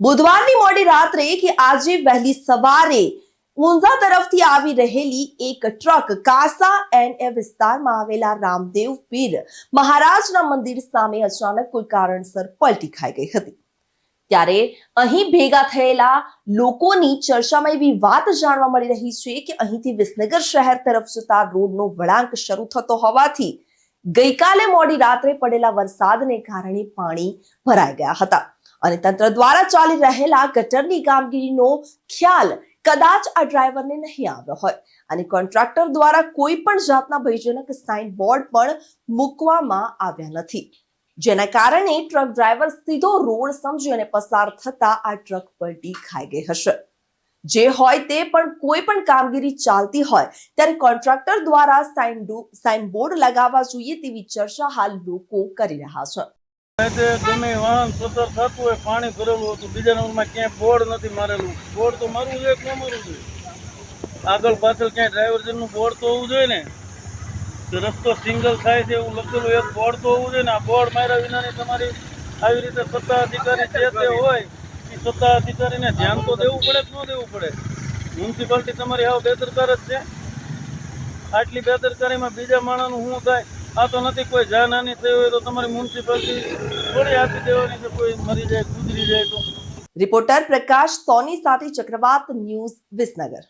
બુધવારની મોડી રાત્રે કે આજે વહેલી સવારે ઊંઝા તરફથી આવી રહેલી એક ટ્રક કાસા એન્ડ એ વિસ્તારમાં આવેલા રામદેવ પીર મહારાજના મંદિર સામે અચાનક કોઈ કારણસર પલટી ખાઈ ગઈ હતી. ત્યારે અહીં ભેગા થયેલા લોકોની ચર્ચામાં એવી વાત જાણવા મળી રહી છે કે અહીંથી વિસનગર શહેર તરફ જતા રોડનો વળાંક શરૂ થતો હોવાથી ગઈકાલે મોડી રાત્રે પડેલા વરસાદને કારણે પાણી ભરાઈ ગયા હતા. અને તંત્ર દ્વારા ચાલી રહેલા ગટરની કામગીરીનો ખ્યાલ કદાચ આ ડ્રાઈવરને નહીં આવ્યો હોય. અને કોન્ટ્રાક્ટર દ્વારા કોઈ પણ જાતના ભયજનક સાઇન બોર્ડ પણ મૂકવામાં આવ્યા નથી. જેના કારણે ટ્રક ડ્રાઈવર સીધો રોડ સમજી અને પસાર થતા આ ટ્રક પલટી ખાઈ ગઈ હશે. જે હોય તે પણ કોઈ પણ કામગીરી ચાલતી હોય, ત્યારે કોન્ટ્રાક્ટર દ્વારા સાઇન સાઇન બોર્ડ લગાવવા જોઈએ તેવી ચર્ચા હાલ લોકો કરી રહ્યા છે. ગમે વાહન સતર થતું હોય, પાણી ભરેલું હતું બીજા નંબરમાં ક્યાંય બોર્ડ નથી મારેલું. બોર્ડ તો મારવું જોઈએ કે ન મારવું જોઈએ? આગળ પાછળ ક્યાંય ડ્રાઈવરજનનું બોર્ડ તો હોવું જોઈએ ને? રસ્તો સિંગલ થાય છે એવું લખેલું એક બોર્ડ તો હોવું જોઈએ ને? આ બોર્ડ માર્યા વિનાની તમારી આવી રીતે સત્તા અધિકારી જે તે હોય એ સત્તા અધિકારીને ધ્યાન તો દેવું પડે કે ન દેવું પડે? મ્યુનિસિપાલિટી તમારી આવ બેદરકાર જ છે. આટલી બેદરકારીમાં બીજા માણસનું શું થાય? આ તો નથી કોઈ જાનહાની થઈ હોય તો તમારી મ્યુનિસિપાલિટી થોડી આપી દેવાની છે, કોઈ મરી જાય, ગુજરી જાય તો. રિપોર્ટર પ્રકાશ સોની સાથે ચક્રવાત ન્યૂઝ વિસનગર.